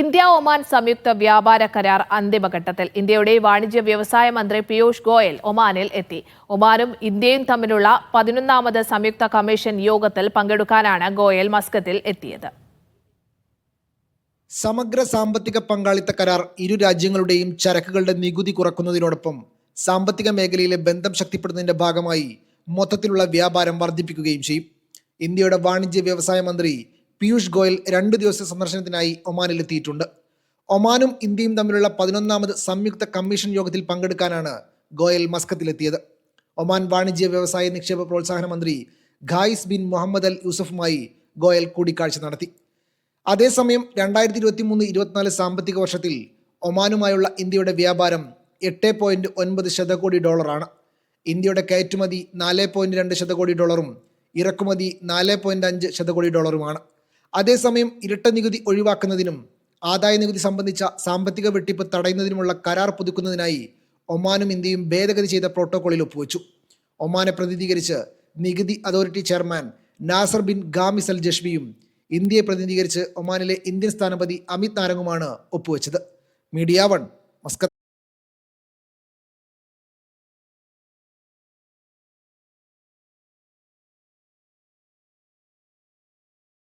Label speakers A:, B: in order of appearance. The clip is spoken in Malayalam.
A: ഇന്ത്യ ഒമാൻ സംയുക്ത വ്യാപാര കരാർ അന്തിമഘട്ടത്തിൽ ഇന്ത്യയുടെ വാണിജ്യ വ്യവസായ മന്ത്രി പീയൂഷ് ഗോയൽ ഒമാനിൽ എത്തി. ഒമാനും ഇന്ത്യയും തമ്മിലുള്ള പതിനൊന്നാമത് സംയുക്ത കമ്മീഷൻ യോഗത്തിൽ പങ്കെടുക്കാനാണ് ഗോയൽ മസ്കത്തിൽ എത്തിയത്.
B: സമഗ്ര സാമ്പത്തിക പങ്കാളിത്ത കരാർ ഇരു രാജ്യങ്ങളുടെയും ചരക്കുകളുടെ നികുതി കുറക്കുന്നതിനോടൊപ്പം സാമ്പത്തിക മേഖലയിലെ ബന്ധം ശക്തിപ്പെടുന്നതിന്റെ ഭാഗമായി മൊത്തത്തിലുള്ള വ്യാപാരം വർദ്ധിപ്പിക്കുകയും ചെയ്യും. ഇന്ത്യയുടെ വാണിജ്യ വ്യവസായ മന്ത്രി പീയൂഷ് ഗോയൽ രണ്ട് ദിവസ സന്ദർശനത്തിനായി ഒമാനിലെത്തിയിട്ടുണ്ട് ഒമാനും ഇന്ത്യയും തമ്മിലുള്ള പതിനൊന്നാമത് സംയുക്ത കമ്മീഷൻ യോഗത്തിൽ പങ്കെടുക്കാനാണ് ഗോയൽ മസ്കത്തിലെത്തിയത്. ഒമാൻ വാണിജ്യ വ്യവസായ നിക്ഷേപ പ്രോത്സാഹന മന്ത്രി ഖായിസ് ബിൻ മുഹമ്മദ് അൽ യൂസഫുമായി ഗോയൽ കൂടിക്കാഴ്ച നടത്തി. അതേസമയം രണ്ടായിരത്തി ഇരുപത്തി മൂന്ന് ഇരുപത്തിനാല് സാമ്പത്തിക വർഷത്തിൽ ഒമാനുമായുള്ള ഇന്ത്യയുടെ വ്യാപാരം എട്ട് പോയിന്റ് ഒൻപത് ശതകോടി ഡോളറാണ്. ഇന്ത്യയുടെ കയറ്റുമതി നാല് പോയിന്റ് രണ്ട് ശതകോടി ഡോളറും ഇറക്കുമതി നാല് പോയിന്റ് അഞ്ച് ശതകോടി ഡോളറുമാണ്. അതേസമയം ഇരട്ട നികുതി ഒഴിവാക്കുന്നതിനും ആദായ നികുതി സംബന്ധിച്ച സാമ്പത്തിക വെട്ടിപ്പ് തടയുന്നതിനുമുള്ള കരാർ പുതുക്കുന്നതിനായി ഒമാനും ഇന്ത്യയും ഭേദഗതി ചെയ്ത പ്രോട്ടോകോളിൽ ഒപ്പുവെച്ചു. ഒമാനെ പ്രതിനിധീകരിച്ച് നികുതി അതോറിറ്റി ചെയർമാൻ നാസർ ബിൻ ഗാമിസൽ ജഷ്മിയും ഇന്ത്യയെ പ്രതിനിധീകരിച്ച് ഒമാനിലെ ഇന്ത്യൻ സ്ഥാനപതി അമിത് നാരങ്ങുമാണ് ഒപ്പുവെച്ചത്. Media one Muscat.